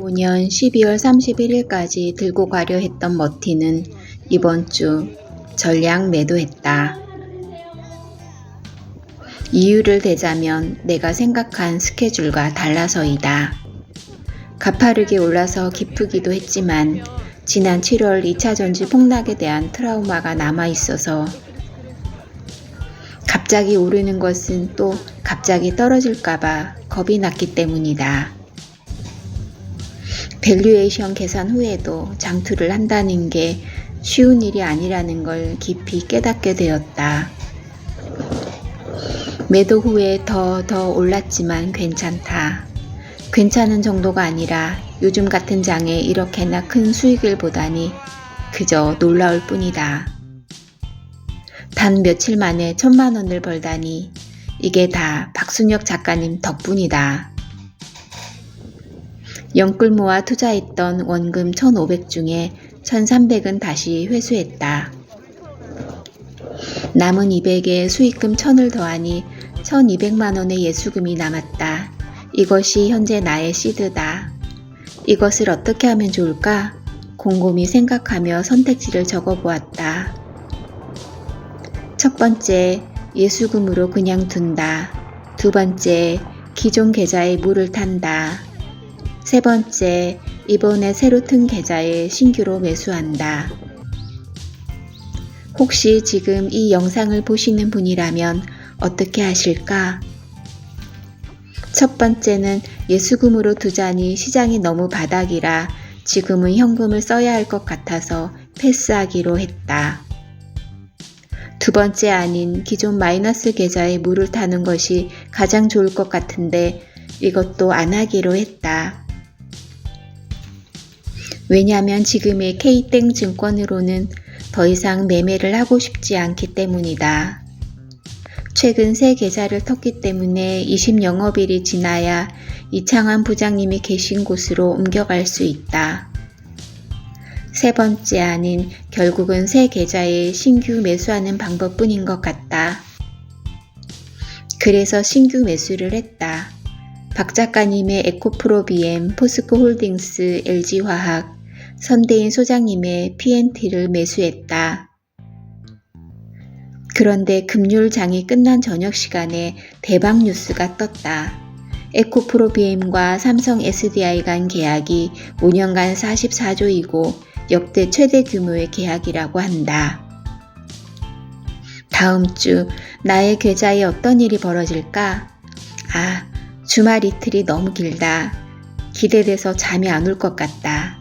5년 12월 31일까지 들고 가려 했던 머티는 이번 주 전량 매도했다. 이유를 대자면 내가 생각한 스케줄과 달라서이다. 가파르게 올라서 기쁘기도 했지만 지난 7월 2차 전지 폭락에 대한 트라우마가 남아 있어서 갑자기 오르는 것은 또 갑자기 떨어질까봐 겁이 났기 때문이다. 밸류에이션 계산 후에도 장투를 한다는 게 쉬운 일이 아니라는 걸 깊이 깨닫게 되었다. 매도 후에 더 더 올랐지만 괜찮다. 괜찮은 정도가 아니라 요즘 같은 장에 이렇게나 큰 수익을 보다니 그저 놀라울 뿐이다. 단 며칠 만에 천만 원을 벌다니 이게 다 박순혁 작가님 덕분이다. 영끌 모아 투자했던 원금 1,500 중에 1,300은 다시 회수했다. 남은 200에 수익금 1,000을 더하니 1,200만 원의 예수금이 남았다. 이것이 현재 나의 시드다. 이것을 어떻게 하면 좋을까? 곰곰이 생각하며 선택지를 적어보았다. 첫 번째, 예수금으로 그냥 둔다. 두 번째, 기존 계좌에 물을 탄다. 세 번째, 이번에 새로 튼 계좌에 신규로 매수한다. 혹시 지금 이 영상을 보시는 분이라면 어떻게 하실까? 첫 번째는 예수금으로 두자니 시장이 너무 바닥이라 지금은 현금을 써야 할 것 같아서 패스하기로 했다. 두 번째 아닌 기존 마이너스 계좌에 물을 타는 것이 가장 좋을 것 같은데 이것도 안 하기로 했다. 왜냐하면 지금의 K땡 증권으로는 더 이상 매매를 하고 싶지 않기 때문이다. 최근 새 계좌를 텄기 때문에 20 영업일이 지나야 이창환 부장님이 계신 곳으로 옮겨갈 수 있다. 세 번째 아닌 결국은 새 계좌에 신규 매수하는 방법뿐인 것 같다. 그래서 신규 매수를 했다. 박 작가님의 에코프로 BM, 포스코 홀딩스, LG화학, 선대인 소장님의 PNT를 매수했다. 그런데 금요일장이 끝난 저녁 시간에 대박 뉴스가 떴다. 에코프로 BM과 삼성 SDI 간 계약이 5년간 44조이고 역대 최대 규모의 계약이라고 한다. 다음 주 나의 계좌에 어떤 일이 벌어질까? 아, 주말 이틀이 너무 길다. 기대돼서 잠이 안 올 것 같다.